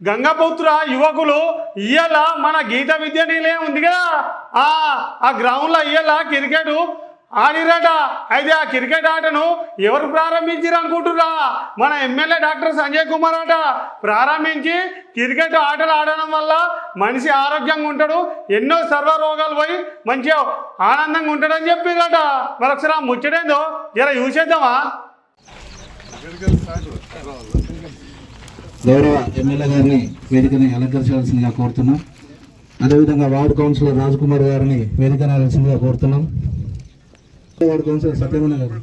గంగపుత్ర యువకులు ఇయ్యాల మన గీత విద్య నిలయం ఉంది కదా. ఆ ఆ గ్రౌండ్లో ఇయ్యాల క్రికెట్ ఆడిరట. అయితే ఆ క్రికెట్ ఆటను ఎవరు ప్రారంభించారు అనుకుంటురా మన ఎమ్మెల్యే డాక్టర్ సంజయ్ కుమార్ అట ప్రారంభించి క్రికెట్ ఆటలు ఆడడం వల్ల మనిషి ఆరోగ్యంగా ఉంటాడు. ఎన్నో సర్వ రోగాలు పోయి మంచిగా ఆనందంగా ఉంటాడని చెప్పిరట మరొకసారి ఆ ముచ్చటేందో జర చూసేద్దామా? గౌరవ ఎమ్మెల్యే గారిని వేదికని అలంకరించాల్సిందిగా కోరుతున్నాం. అదేవిధంగా వార్డు కౌన్సిలర్ రాజ్కుమార్ గారిని వేదికని అలసిందిగా కోరుతున్నాం. వార్డు కౌన్సిలర్ సత్యమణ గారు.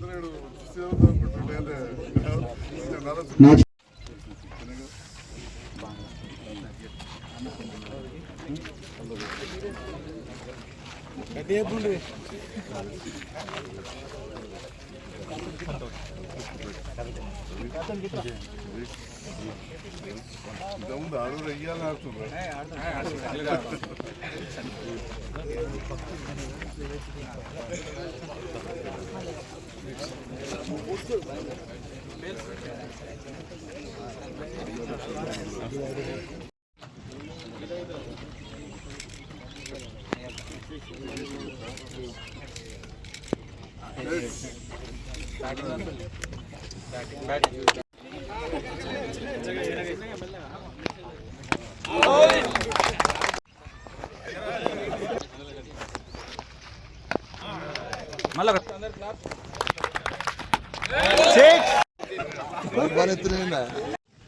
너무 나로래 이해할 수 없어. Thank you.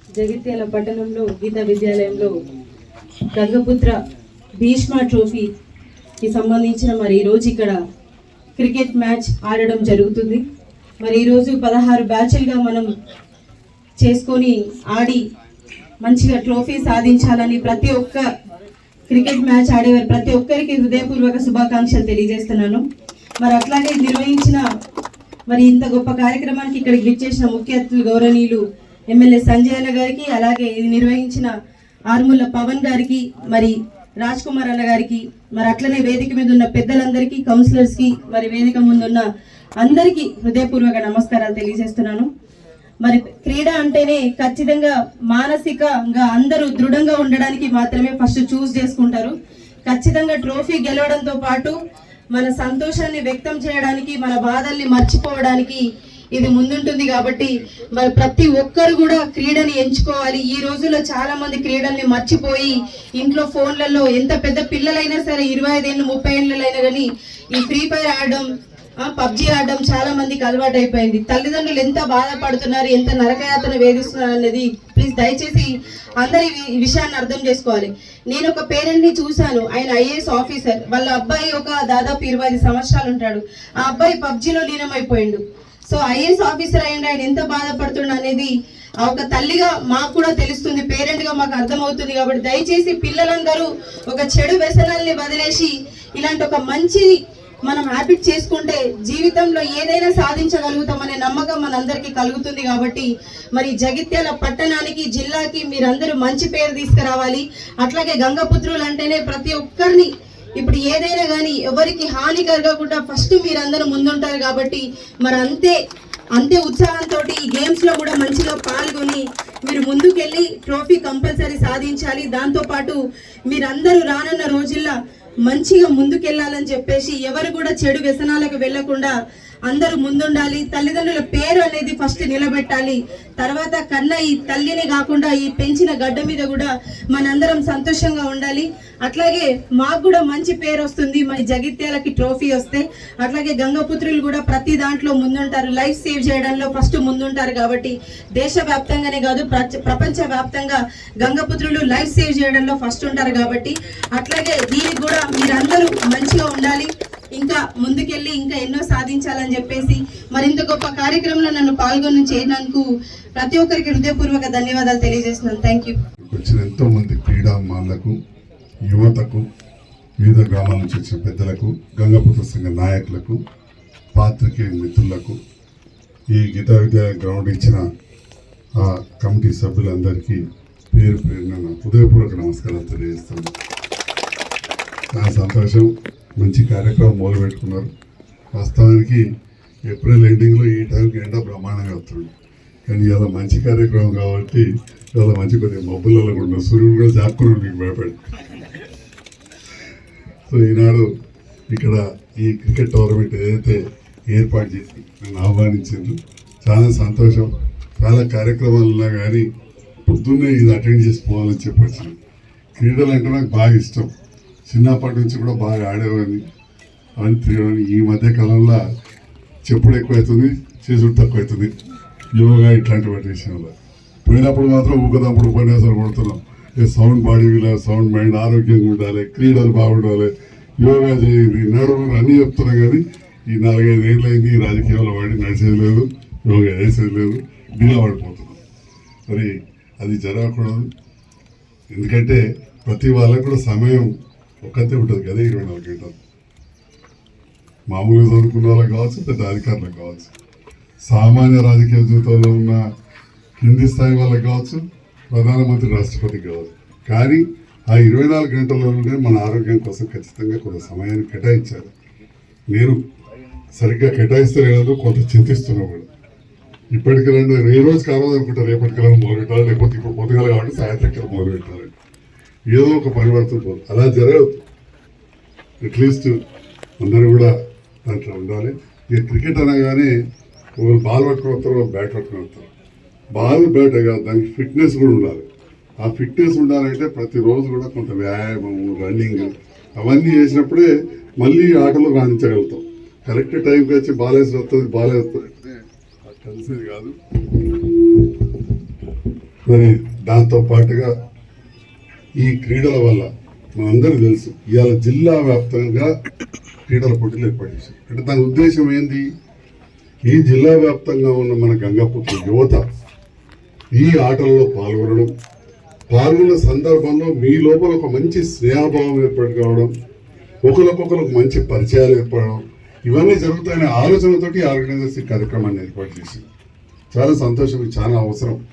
జగిత్యాల పట్టణంలో గీతా విద్యాలయంలో గంగపుత్ర భీష్మ ట్రోఫీకి సంబంధించిన మరి ఈరోజు ఇక్కడ క్రికెట్ మ్యాచ్ ఆడడం జరుగుతుంది. మరి ఈరోజు పదహారు బ్యాచ్లుగా మనం చేసుకొని ఆడి మంచిగా ట్రోఫీ సాధించాలని ప్రతి ఒక్క క్రికెట్ మ్యాచ్ ఆడేవారు ప్రతి ఒక్కరికి హృదయపూర్వక శుభాకాంక్షలు తెలియజేస్తున్నాను. మరి అట్లాగే నిర్వహించిన మరి ఇంత గొప్ప కార్యక్రమానికి ఇక్కడికి విచ్చేసిన ముఖ్య అతిథులు గౌరవనీయులు ఎమ్మెల్యే సంజయ్ అన్న గారికి అలాగే ఇది నిర్వహించిన ఆర్ముల పవన్ గారికి మరి రాజ్ కుమార్ అన్న గారికి మరి అట్లనే వేదిక మీద ఉన్న పెద్దలందరికీ కౌన్సిలర్స్కి మరి వేదిక ముందున్న అందరికీ హృదయపూర్వక నమస్కారాలు తెలియజేస్తున్నాను. మరి క్రీడ అంటేనే ఖచ్చితంగా మానసికంగా అందరూ దృఢంగా ఉండడానికి మాత్రమే ఫస్ట్ చూస్ చేసుకుంటారు. ఖచ్చితంగా ట్రోఫీ గెలవడంతో పాటు మన సంతోషాన్ని వ్యక్తం చేయడానికి మన బాధల్ని మర్చిపోవడానికి ఇది ముందుంటుంది కాబట్టి మరి ప్రతి ఒక్కరు కూడా క్రీడని ఎంచుకోవాలి. ఈ రోజుల్లో చాలా మంది క్రీడల్ని మర్చిపోయి ఇంట్లో ఫోన్లలో ఎంత పెద్ద పిల్లలైనా సరే ఇరవై ఐదేళ్ళు ముప్పై ఏళ్ళైనా కానీ ఈ ఫ్రీ ఫైర్ ఆడడం పబ్జి ఆడడం చాలా మందికి అలవాటు అయిపోయింది తల్లిదండ్రులు ఎంత బాధపడుతున్నారు ఎంత నరకయాతన వేధిస్తున్నారు అనేది ప్లీజ్ దయచేసి అందరి విషయాన్ని అర్థం చేసుకోవాలి. నేను ఒక పేరెంట్ని చూశాను. ఆయన ఐఏఎస్ ఆఫీసర్. వాళ్ళ అబ్బాయి ఒక దాదాపు ఇరవై ఐదు సంవత్సరాలు ఉంటాడు. ఆ అబ్బాయి పబ్జిలో లీనమైపోయిండు. సో ఐఏఎస్ ఆఫీసర్ అయ్యండి ఆయన ఎంత బాధపడుతుండ అనేది ఆ ఒక తల్లిగా మాకు కూడా తెలుస్తుంది పేరెంట్గా మాకు అర్థమవుతుంది కాబట్టి దయచేసి పిల్లలందరూ ఒక చెడు వ్యసనాల్ని వదిలేసి ఇలాంటి ఒక మంచి మనం హ్యాబిట్ చేసుకుంటే జీవితంలో ఏదైనా సాధించగలుగుతామనే నమ్మకం మనందరికీ కలుగుతుంది కాబట్టి మరి జగిత్యాల పట్టణానికి జిల్లాకి మీరందరూ మంచి పేరు తీసుకురావాలి. అట్లాగే గంగపుత్రులు అంటేనే ప్రతి ఒక్కరిని ఇప్పుడు ఏదైనా కానీ ఎవరికి హాని కలగకుండా ఫస్ట్ మీరందరూ ముందుంటారు కాబట్టి మరి అంతే అంతే ఉత్సాహంతో ఈ గేమ్స్లో కూడా మంచిగా పాల్గొని మీరు ముందుకెళ్ళి ట్రోఫీ కంపల్సరీ సాధించాలి. దాంతో పాటు మీరందరూ రానున్న రోజుల్లో మంచిగా ముందుకెళ్ళాలని చెప్పేసి ఎవరు కూడా చెడు వ్యసనాలకు వెళ్ళకుండా అందరూ ముందుండాలి. తల్లిదండ్రుల పేరు అనేది ఫస్ట్ నిలబెట్టాలి. తర్వాత కన్న ఈ తల్లిని కాకుండా ఈ పెంచిన గడ్డ మీద కూడా మనందరం సంతోషంగా ఉండాలి. అట్లాగే మాకు కూడా మంచి పేరు వస్తుంది. మన జగిత్యాలకి ట్రోఫీ వస్తే అట్లాగే గంగపుత్రులు కూడా ప్రతి దాంట్లో ముందుంటారు. లైఫ్ సేవ్ చేయడంలో ఫస్ట్ ముందుంటారు కాబట్టి దేశవ్యాప్తంగానే కాదు ప్రచ- ప్రపంచ వ్యాప్తంగా గంగపుత్రులు లైఫ్ సేవ్ చేయడంలో ఫస్ట్ ఉంటారు కాబట్టి అట్లాగే దీనికి కూడా మీరందరూ మంచిగా ఉండాలి. ఇంకా ముందుకెళ్ళి ఇంకా ఎన్నో సాధించాలని చెప్పేసి మరింత గొప్ప కార్యక్రమంలో నన్ను పాల్గొని చేయడానికి ప్రతి ఒక్కరికి హృదయపూర్వక ధన్యవాదాలు తెలియజేస్తున్నాను. థ్యాంక్ యూ వచ్చిన ఎంతో మంది క్రీడామానులకు యువతకు వివిధ గ్రామాల నుంచి వచ్చిన పెద్దలకు గంగపుత్ర సంఘ నాయకులకు పాత్రికేయ మిత్రులకు ఈ గీతా విద్య గ్రౌండ్ ఇచ్చిన ఆ కమిటీ సభ్యులందరికీ పేరు పేరున హృదయపూర్వక నమస్కారాలు తెలియజేస్తాను. చాలా సంతోషం మంచి కార్యక్రమం మొదలు పెట్టుకున్నారు వాస్తవానికి ఏప్రిల్ ఎండింగ్లో ఈ టైంకి ఎండ బ్రహ్మాండంగా వస్తుంది. కానీ ఇలా మంచి కార్యక్రమం కాబట్టి ఇలా మంచి కొద్దిగా మబ్బులలో కూడా సూర్యుడు కూడా జాక్కున్నాడు మీకు భయపడి. సో ఈనాడు ఇక్కడ ఈ క్రికెట్ టోర్నమెంట్ ఏదైతే ఏర్పాటు చేసి నన్ను ఆహ్వానించింది చాలా సంతోషం. చాలా కార్యక్రమాలు ఉన్నా కానీ పొద్దున్నే ఇది అటెండ్ చేసి పోవాలని చెప్పొచ్చు క్రీడలు అంటే నాకు బాగా ఇష్టం. చిన్నప్పటి నుంచి కూడా బాగా ఆడేవాడిని. అవన్నీ తిరగడానికి ఈ మధ్య కాలంలో చెప్పుడు ఎక్కువవుతుంది చేసుడు తక్కువ అవుతుంది యోగా ఇట్లాంటి వాటి విషయంలో పోయినప్పుడు మాత్రం ఊకదప్పుడు ఉపన్యాసాలు కొడుతున్నాం. A sound body sound mind ఆరోగ్యంగా ఉండాలి క్రీడలు బాగుండాలి యోగా చేయండి నడుము అన్నీ చెప్తున్నాం కానీ ఈ నాలుగైదు ఏళ్ళైంది ఈ రాజకీయాల్లో వాడి నడిచేది లేదు యోగా చేసేది లేదు డీలా పడిపోతున్నాం మరి అది జరగకూడదు. ఎందుకంటే ప్రతి వాళ్ళకి కూడా సమయం ఒక్కతే ఉంటుంది కదా ఇరవై నాలుగు గంటలు. మామూలుగా చదువుకున్న వాళ్ళకి కావచ్చు పెద్ద అధికారులకు కావచ్చు. సామాన్య రాజకీయ జీవితంలో ఉన్న కింది స్థాయి వాళ్ళకి కావచ్చు ప్రధానమంత్రి రాష్ట్రపతికి కావచ్చు. కానీ ఆ ఇరవై నాలుగు గంటల్లోనే మన ఆరోగ్యం కోసం ఖచ్చితంగా కొంత సమయాన్ని కేటాయించాలి. నేను సరిగ్గా కేటాయిస్తలేదు కొంత చింతిస్తున్నా కూడా. ఇప్పటికి రెండు ఏ రోజు కావాలి అనుకుంటా రేపటికి రెండు మొదలు పెట్టాలి లేకపోతే ఇప్పుడు పొద్దుగాల కాబట్టి సాయంత్రం మొదలు పెట్టాలి. ఏదో ఒక పరివర్తన పోదు. అలా జరగదు. అట్లీస్ట్ అందరూ కూడా దాంట్లో ఉండాలి. ఇక క్రికెట్ అనగానే ఒకరు బాల్ పట్టుకుని వస్తారు ఒకరు బ్యాట్ పట్టుకుని వస్తారు బాల్ బ్యాట్ కాదు దానికి ఫిట్నెస్ కూడా ఉండాలి. ఆ ఫిట్నెస్ ఉండాలంటే ప్రతిరోజు కూడా కొంత వ్యాయామము రన్నింగ్ అవన్నీ చేసినప్పుడే మళ్ళీ ఆటలో రాణించగలుగుతాం. కరెక్ట్ టైంకి వచ్చి బాలేసి వస్తుంది బాలే వస్తుంది. కలిసేది కాదు. మరి దాంతో పాటుగా ఈ క్రీడల వల్ల మనందరికీ తెలుసు ఇవాళ జిల్లా వ్యాప్తంగా క్రీడల పోటీలు ఏర్పాటు చేశారు. అంటే దాని ఉద్దేశం ఏంది? ఈ జిల్లా వ్యాప్తంగా ఉన్న మన గంగాపుత్ర యువత ఈ ఆటల్లో పాల్గొనడం పాల్గొన్న సందర్భంలో మీ లోపల ఒక మంచి స్నేహభావం ఏర్పడి కావడం ఒకరికొకరికి మంచి పరిచయాలు ఏర్పడడం ఇవన్నీ జరుగుతాయనే ఆలోచనతోటి ఆర్గనైజర్స్ ఈ కార్యక్రమాన్ని ఏర్పాటు చేసింది. చాలా సంతోషం చాలా అవసరం.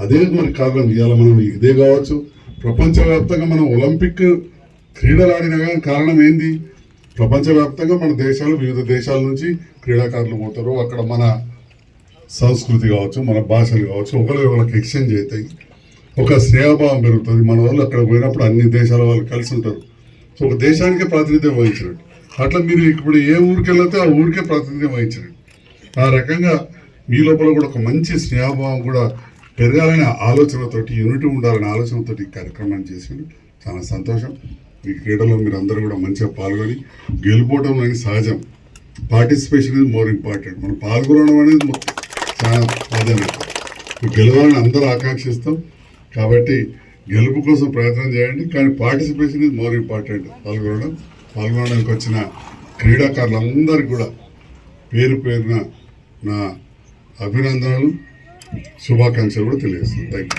అదే మన కారణం ఇవాళ మనం ఇదే కావచ్చు. ప్రపంచవ్యాప్తంగా మనం ఒలింపిక్ క్రీడలు ఆడిన కారణం ఏంది? ప్రపంచవ్యాప్తంగా మన దేశాలు వివిధ దేశాల నుంచి క్రీడాకారులు పోతారు. అక్కడ మన సంస్కృతి కావచ్చు మన భాషలు కావచ్చు ఒకరి ఒకరికి ఎక్స్చేంజ్ అవుతాయి. ఒక స్నేహభావం పెరుగుతుంది. మన వాళ్ళు అక్కడ పోయినప్పుడు అన్ని దేశాల వాళ్ళు కలిసి ఉంటారు. సో ఒక దేశానికే ప్రాతినిధ్యం వహించినట్టు. అట్లా మీరు ఇప్పుడు ఏ ఊరికి వెళ్తే ఆ ఊరికే ప్రాతినిధ్యం వహించినట్టు. ఆ రకంగా మీ లోపల కూడా ఒక మంచి స్నేహభావం కూడా పెరగాలనే ఆలోచనతోటి యూనిటీ ఉండాలనే ఆలోచనతోటి ఈ కార్యక్రమాన్ని చేసిండు చాలా సంతోషం. ఈ క్రీడలో మీరు అందరూ కూడా మంచిగా పాల్గొని గెలుపోవడం అనేది సహజం. Participation is more important. మనం పాల్గొనడం అనేది మొత్తం చాలా ప్రాధాన్యత గెలవాలని అందరూ ఆకాంక్షిస్తాం. కాబట్టి గెలుపు కోసం ప్రయత్నం చేయండి. కానీ పార్టిసిపేషన్ ఇస్ మోర్ ఇంపార్టెంట్. పాల్గొనడం పాల్గొనడానికి వచ్చిన క్రీడాకారులందరికీ కూడా పేరు పేరున నా అభినందనలు శుభాకాంక్షలు కూడా తెలియజేస్తాను థ్యాంక్ యూ